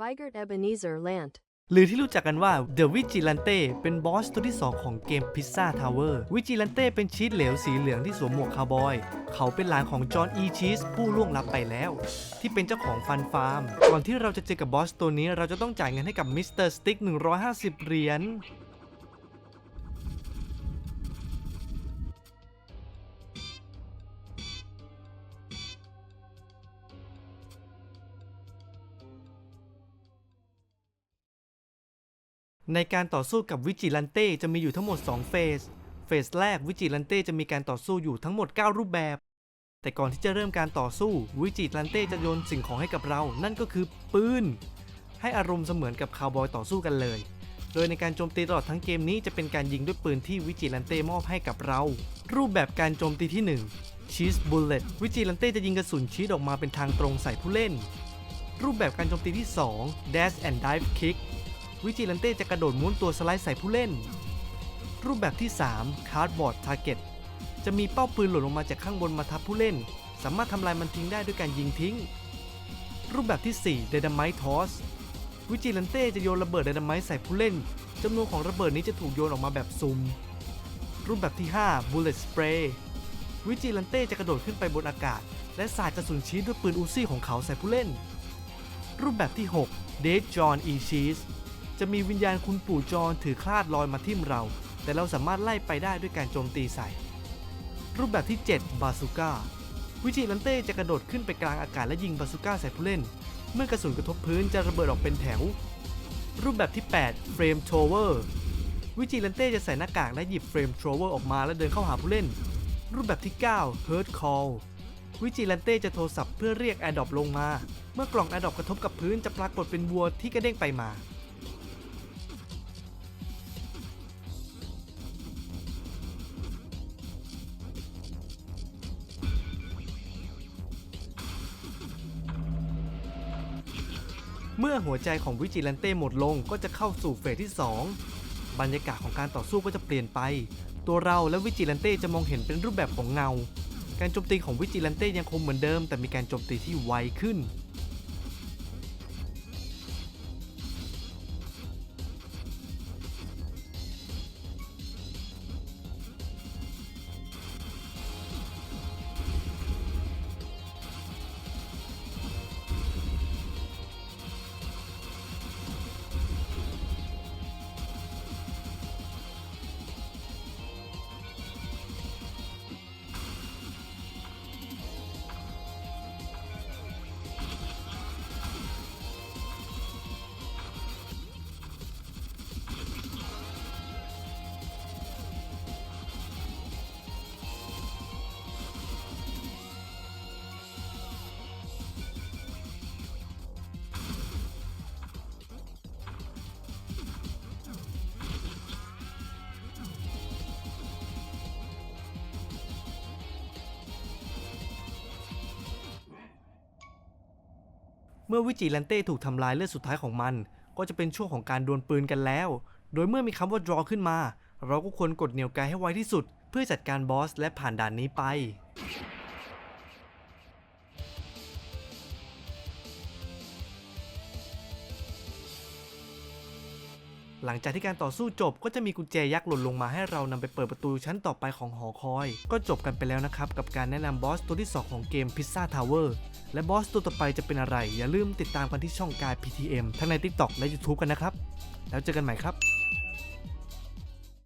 Vigert Ebenezer Lant. หรือที่รู้จักกันว่า The Vigilante เป็นบอสตัวที่ 2 ของเกม Pizza Tower Vigilante เป็นชีสเหลวสีเหลืองที่สวมหมวกคาวบอย เขาเป็นหลานของจอห์นอีชีสผู้ล่วงลับไปแล้ว ที่เป็นเจ้าของฟันฟาร์ม ก่อนที่เราจะเจอกับบอสตัวนี้เราจะต้องจ่ายเงินให้กับมิสเตอร์สติ๊ก150 เหรียญ ในการต่อสู้กับวิจิลันเต้จะมีอยู่ทั้งหมด 2 เฟส เฟสแรกวิจิลันเต้จะมีการต่อสู้อยู่ทั้งหมด 9 รูปแบบ แต่ก่อนที่จะเริ่มการต่อสู้ วิจิลันเต้จะโยนสิ่งของให้กับเรา นั่นก็คือปืน ให้อารมณ์เสมือนกับคาวบอยต่อสู้กันเลย โดยในการโจมตีตลอดทั้งเกมนี้จะเป็นการยิงด้วยปืนที่วิจิลันเต้มอบให้กับเรา รูปแบบการโจมตีที่1ชีสบุลเลตวิจิลันเต้จะยิงกระสุนชีสออกมาเป็นทางตรงใส่ผู้เล่น รูปแบบการโจมตีที่ 2 Dash and Dive Kick วิจิลันเต้จะกระโดดม้วนตัวสไลด์ใส่ผู้เล่น รูปแบบที่ 3 Cardboard Target จะมีเป้าปืนหล่นลงมาจากข้างบนมาทับผู้เล่น สามารถทำลายมันทิ้งได้ด้วยการยิงทิ้ง รูปแบบที่ 4 Dynamite Toss วิจิลันเต้จะโยนระเบิดไดนาไมต์ใส่ผู้เล่นจำนวนของระเบิดนี้จะถูกโยนออกมาแบบซุ่มรูปแบบที่ 5 Bullet Spray วิจิลันเต้จะกระโดดขึ้นไปบนอากาศ และสาดกระสุนชีสด้วยปืนอูซี่ของเขาใส่ผู้เล่น รูปแบบที่ 6 Dead John E Cheese จะมีวิญญาณคุณปู่จอนถือคลาดลอยมาทิ่มเรา แต่เราสามารถไล่ไปได้ด้วยการโจมตีใส่ รูปแบบที่ 7 บาซูก้า วิจิลันเต้จะกระโดดขึ้นไปกลางอากาศและยิงบาซูก้าใส่ผู้เล่น เมื่อกระสุนกระทบพื้นจะระเบิดออกเป็นแถว รูปแบบที่ 8 เฟรมโทเวอร์วิจิลันเต้จะใส่หน้ากากและหยิบเฟรมโทเวอร์ออกมาและเดินเข้าหาผู้เล่น รูปแบบที่ 9 Hurt Call วิจิลันเต้จะโทรศัพท์เพื่อเรียกแอร์ดอปลงมา เมื่อกล่องแอร์ดอปกระทบกับพื้นจะปรากฏเป็นวัวที่กระเด้งไปมา เมื่อหัวใจของวิจิลันเต้หมดลงก็จะเข้าสู่เฟสที่ 2 บรรยากาศของการต่อสู้ก็จะเปลี่ยนไป ตัวเราและวิจิลันเต้จะมองเห็นเป็นรูปแบบของเงา การโจมตีของวิจิลันเต้ยังคงเหมือนเดิม แต่มีการโจมตีที่ไวขึ้น เมื่อวิจิลันเต้ถูกทำลายเลือดสุดท้ายของมัน ก็จะเป็นช่วงของการดวลปืนกันแล้ว โดยเมื่อมีคำว่า draw ขึ้นมา เราก็ควรกดเหนี่ยวไกให้ไวที่สุด เพื่อจัดการบอสและผ่านด่านนี้ไป หลังจากที่การต่อสู้จบก็จะมีกุญแจยักษ์หล่นลงมาให้เรานำไปเปิดประตูชั้นต่อไปของหอคอย ก็จบกันไปแล้วนะครับกับการแนะนำบอสตัวที่ 2 ของเกม Pizza Tower และบอสตัวต่อไปจะเป็นอะไร อย่าลืมติดตามกันที่ช่องกาย PTM ทั้งใน TikTok และ YouTube กันนะครับ แล้วเจอกันใหม่ครับ